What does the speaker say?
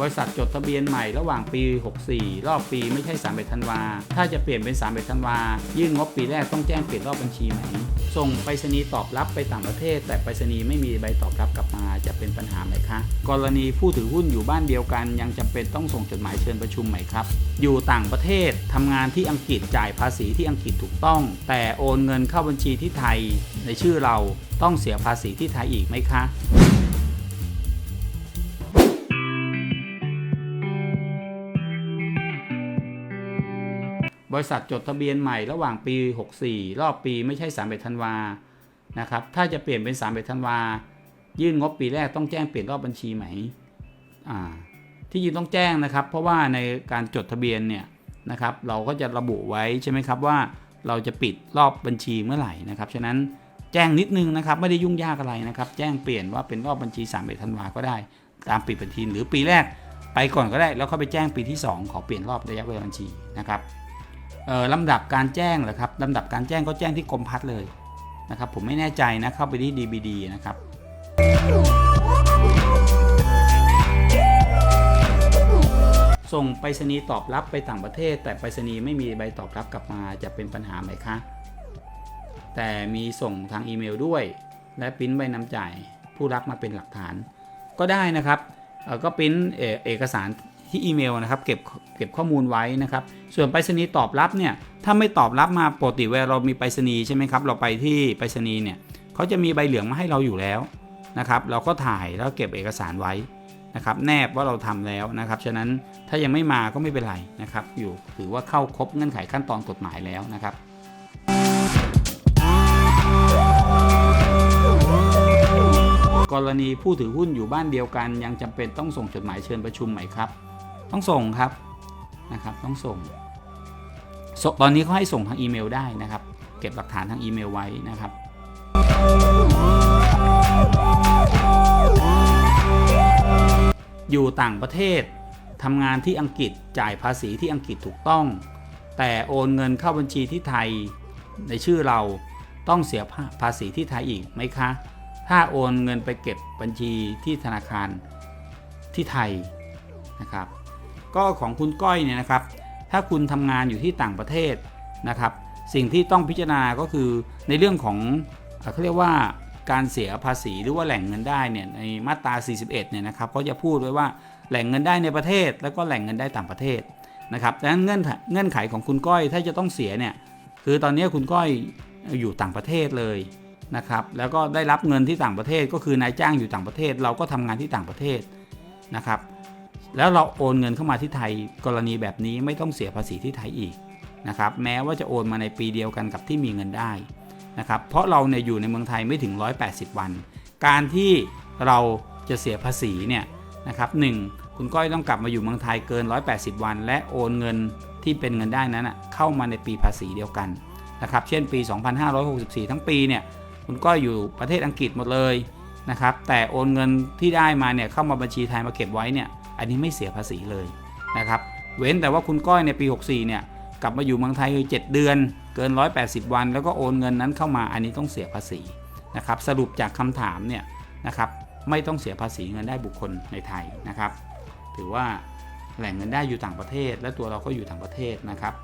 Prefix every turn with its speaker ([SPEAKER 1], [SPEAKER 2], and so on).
[SPEAKER 1] บริษัทจดทะเบียนใหม่ระหว่างปี 64 รอบปีไม่ใช่31ธันวา ถ้าจะเปลี่ยนเป็น31ธันวา ยื่นงบปีแรกต้องแจ้งเปลี่ยนรอบบัญชีไหมส่งไปรษณีย์ตอบรับไปต่างประเทศ แต่ไปรษณีย์ไม่มีใบตอบรับกลับมาจะเป็นปัญหาไหมคะ กรณีผู้ถือหุ้นอยู่บ้านเดียวกัน ยังจำเป็นต้องส่งจดหมายเชิญประชุมไหมครับ อยู่ต่างประเทศทำงานที่อังกฤษจ่ายภาษีที่อังกฤษถูกต้อง แต่โอนเงินเข้าบัญชีที่ไทยในชื่อเราต้องเสียภาษีที่ไทยอีกไหมคะ บริษัทจดทะเบียนใหม่ระหว่างปี 64 รอบปีไม่ใช่31ธันวานะครับ ถ้าจะเปลี่ยนเป็น31ธันวา ยื่นงบปีแรกต้องแจ้งเปลี่ยนรอบบัญชีไหมอ่าที่จริงต้องแจ้งนะครับ เพราะว่าในการจดทะเบียนเนี่ยนะครับ เราก็จะระบุไว้ใช่ไหมครับว่าเราจะปิดรอบบัญชีเมื่อไหร่นะครับ ฉะนั้นแจ้งนิดนึงนะครับ ไม่ได้ยุ่งยากอะไรนะครับ แจ้งเปลี่ยนว่าเป็นรอบบัญชี31ธันวาก็ได้ ตามปิดบัญชีหรือปีแรกไปก่อนก็ได้ แล้วเข้าไปแจ้งปีที่ 2 ขอเปลี่ยนรอบระยะเวลาบัญชีนะครับ ลำดับการแจ้งเหรอครับลำดับการแจ้งก็แจ้งที่กรมพัฒน์เลยนะครับ ผมไม่แน่ใจนะเข้าไปที่ DBD นะครับส่งไปรษณีย์ตอบรับไปต่างประเทศ แต่ไปรษณีย์ไม่มีใบตอบรับกลับมาจะเป็นปัญหาไหมคะ แต่มีส่งทางอีเมลด้วย และปริ้นใบนำจ่ายผู้รับมาเป็นหลักฐาน ก็ได้นะครับก็ปริ้นเอ่อเอกสาร ที่อีเมลนะครับเก็บเก็บข้อมูลไว้นะครับ ส่วนไปรษณีย์ตอบรับเนี่ยถ้าไม่ตอบรับมาปกติเวลาเรามีไปรษณีย์ใช่ไหมครับเราไปที่ไปรษณีย์เนี่ยเขาจะมีใบเหลืองมาให้เราอยู่แล้วนะครับ เราก็ถ่ายแล้วเก็บเอกสารไว้นะครับ แนบว่าเราทำแล้วนะครับ ฉะนั้นถ้ายังไม่มาก็ไม่เป็นไรนะครับ อยู่ถือว่าเข้าครบเงื่อนไขขั้นตอนกฎหมายแล้วนะครับ รณีผู้ถือหุ้นอยู่บ้านเดียวกัน ยังจำเป็นต้องส่งจดหมายเชิญประชุมไหมครับ ต้องส่งครับนะครับ ต้องส่งส่ง ตอนนี้เขาให้ส่งทางอีเมลได้นะครับ เก็บหลักฐานทางอีเมลไว้นะครับอยู่ต่างประเทศทำงานที่อังกฤษจ่ายภาษีที่อังกฤษถูกต้อง แต่โอนเงินเข้าบัญชีที่ไทยในชื่อเราต้องเสียภาษีที่ไทยอีกไหมคะ ถ้าโอนเงินไปเก็บบัญชีที่ธนาคารที่ไทยนะครับ ก็ของคุณก้อยเนี่ยนะครับ ถ้าคุณทำงานอยู่ที่ต่างประเทศนะครับ สิ่งที่ต้องพิจารณาก็คือในเรื่องของเขาเรียกว่าการเสียภาษีหรือว่าแหล่งเงินได้เนี่ยในมาตรา 41 เนี่ยนะครับเขาจะพูดไว้ว่าแหล่งเงินได้ในประเทศ แล้วก็แหล่งเงินได้ต่างประเทศนะครับดังนั้นเงื่อนเงื่อนไขของคุณก้อยถ้าจะต้องเสียเนี่ยคือตอนนี้คุณก้อยอยู่ต่างประเทศเลย นะครับแล้วก็ได้รับเงินที่ต่างประเทศก็คือนายจ้างอยู่ต่างประเทศ เราก็ทำงานที่ต่างประเทศนะครับ แล้วเราโอนเงินเข้ามาที่ไทยกรณีแบบนี้ไม่ต้องเสียภาษีที่ไทยอีกนะครับแม้ว่าจะโอนมาในปีเดียวกันกับที่มีเงินได้นะครับเพราะเราเนี่ยอยู่ในเมืองไทยไม่ถึง 180 วัน การที่เราจะเสียภาษีเนี่ยนะครับหนึ่งคุณก้อยต้องกลับมาอยู่เมืองไทยเกิน 180 วัน และโอนเงินที่เป็นเงินได้นั้นเข้ามาในปีภาษีเดียวกันนะครับเช่นปี 2564 ทั้งปีเนี่ย คุณก้อยอยู่ประเทศอังกฤษหมดเลยนะครับ แต่โอนเงินที่ได้มาเนี่ยเข้ามาบัญชีไทยมาเก็บไว้เนี่ย อันนี้ไม่เสียภาษีเลยนะครับ เว้นแต่ว่าคุณก้อยในปี 64 เนี่ยกลับมาอยู่เมืองไทยคือ7เดือน เกิน 180 วัน แล้วก็โอนเงินนั้นเข้ามาอันนี้ต้องเสียภาษีนะครับ สรุปจากคำถามเนี่ยนะครับไม่ต้องเสียภาษีเงินได้บุคคลในไทยนะครับ ถือว่าแหล่งเงินได้อยู่ต่างประเทศ และตัวเราก็อยู่ต่างประเทศนะครับ